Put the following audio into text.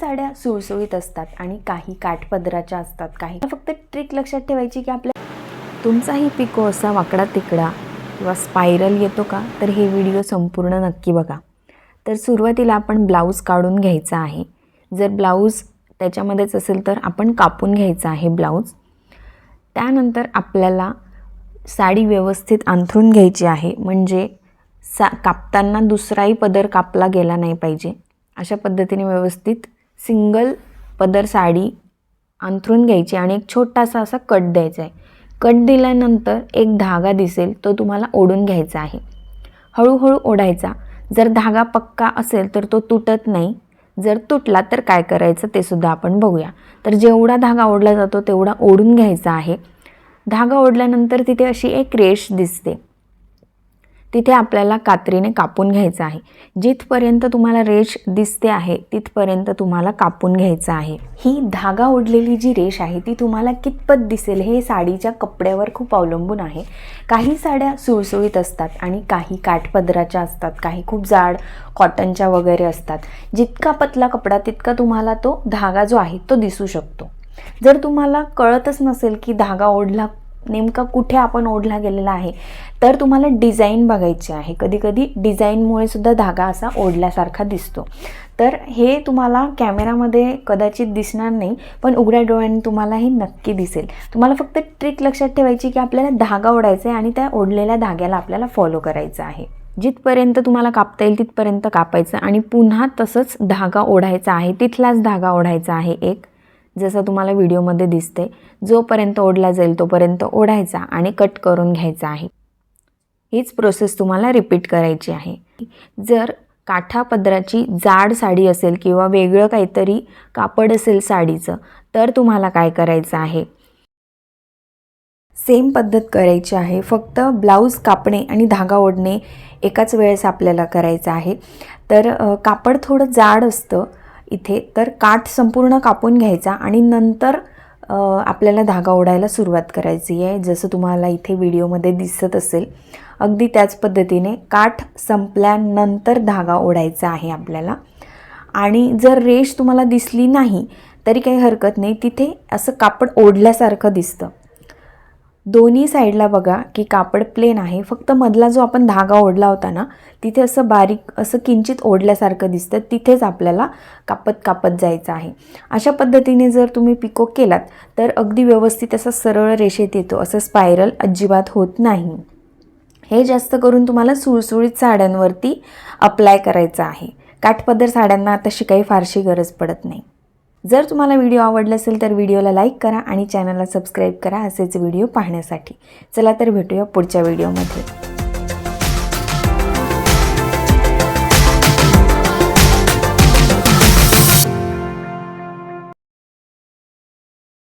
साड्या सुळसुळीत असतात आणि काही काठपदराच्या असतात काही. फक्त ट्रिक लक्षात ठेवायची की आपल्या तुमचाही पिको असा वाकडा तिकडा किंवा स्पायरल येतो का? तर हे व्हिडिओ संपूर्ण नक्की बघा. तर सुरुवातीला आपण ब्लाऊज काढून घ्यायचा आहे. जर ब्लाऊज त्याच्यामध्येच असेल तर आपण कापून घ्यायचा आहे ब्लाऊज त्यानंतर आपल्याला साडी व्यवस्थित अंथरून घ्यायची आहे. म्हणजे सा कापताना दुसराही पदर कापला गेला नाही पाहिजे. अशा पद्धतीने व्यवस्थित सिंगल पदर साडी अंथरून घ्यायची आणि एक छोटासा असा कट द्यायचा आहे. कट दिल्यानंतर एक धागा दिसेल तो तुम्हाला ओढून घ्यायचा आहे. हळूहळू ओढायचा. जर धागा पक्का असेल तर तो तुटत नाही. जर तुटला तर काय करायचं ते सुद्धा आपण बघूया. तर जेवढा धागा ओढला जातो तेवढा ओढून घ्यायचा आहे. धागा ओढल्यानंतर तिथे अशी एक रेष दिसते. तिथे आपल्याला कात्रीने कापून घ्यायचं आहे. जिथपर्यंत तुम्हाला रेष दिसते आहे तिथपर्यंत तुम्हाला कापून घ्यायचं आहे. ही धागा ओढलेली जी रेष आहे ती तुम्हाला कितपत दिसेल हे साडीच्या कपड्यावर खूप अवलंबून आहे. काही साड्या सुळसुळीत असतात आणि काही काठपदराच्या असतात काही खूप जाड कॉटनच्या वगैरे असतात. जितका पतला कपडा तितका तुम्हाला तो धागा जो आहे तो दिसू शकतो. जर तुम्हाला कळतच नसेल की धागा ओढला नेमका कुठे आपण ओढला गेलेला आहे? तर तुम्हाला डिझाईन बघायची आहे. कधीकधी डिझाईनमुळे सुद्धा धागा असा ओढल्यासारखा दिसतो. तर हे तुम्हाला कॅमेरामध्ये कदाचित दिसणार नाही पण उघड्या डोळ्यांनी तुम्हाला हे नक्की दिसेल. तुम्हाला फक्त ट्रिक लक्षात ठेवायची की आपल्याला धागा ओढायचा आहे आणि त्या ओढलेल्या धाग्याला आपल्याला फॉलो करायचं आहे. जिथपर्यंत तुम्हाला कापता येईल तिथपर्यंत कापायचं आणि पुन्हा तसंच धागा ओढायचा आहे. तिथलाच धागा ओढायचा आहे एक. जसं तुम्हाला व्हिडिओमध्ये दिसते जोपर्यंत ओढला जाईल तोपर्यंत ओढायचा आणि कट करून घ्यायचा आहे. हीच प्रोसेस तुम्हाला रिपीट करायची आहे. जर काठा पदराची जाड साडी असेल किंवा वेगळं काहीतरी कापड असेल साडीचं तर तुम्हाला काय करायचं आहे? सेम पद्धत करायची आहे. फक्त ब्लाऊज कापणे आणि धागा ओढणे एकाच वेळेस आपल्याला करायचं आहे. तर कापड थोडं जाड असतं इथे. तर काठ संपूर्ण कापून घ्यायचा आणि नंतर आपल्याला धागा ओढायला सुरुवात करायची आहे. जसं तुम्हाला इथे व्हिडिओमध्ये दिसत असेल अगदी त्याच पद्धतीने काठ संपल्यानंतर धागा ओढायचा आहे आपल्याला. आणि जर रेष तुम्हाला दिसली नाही तरी काही हरकत नाही. तिथे असं कापड ओढल्यासारखं दिसतं. दोन्ही साईडला बघा की कापड प्लेन आहे. फक्त मधला जो आपण धागा ओढला होता ना तिथे असं बारीक असं किंचित ओढल्यासारखं दिसतं. तिथेच आपल्याला कापत कापत जायचं आहे. अशा पद्धतीने जर तुम्ही पिको केलात तर अगदी व्यवस्थित असा सरळ रेषेत येतो. असं स्पायरल अजिबात होत नाही. हे जास्त करून तुम्हाला सुळसुळीत साड्यांवरती अप्लाय करायचं आहे. काठपदर साड्यांना तशी काही फारशी गरज पडत नाही. जर तुम्हाला व्हिडिओ आवडला असेल तर व्हिडिओला लाईक करा आणि चॅनलला सबस्क्राईब करा असेच व्हिडिओ पाहण्यासाठी. चला तर भेटूया पुढच्या व्हिडिओमध्ये.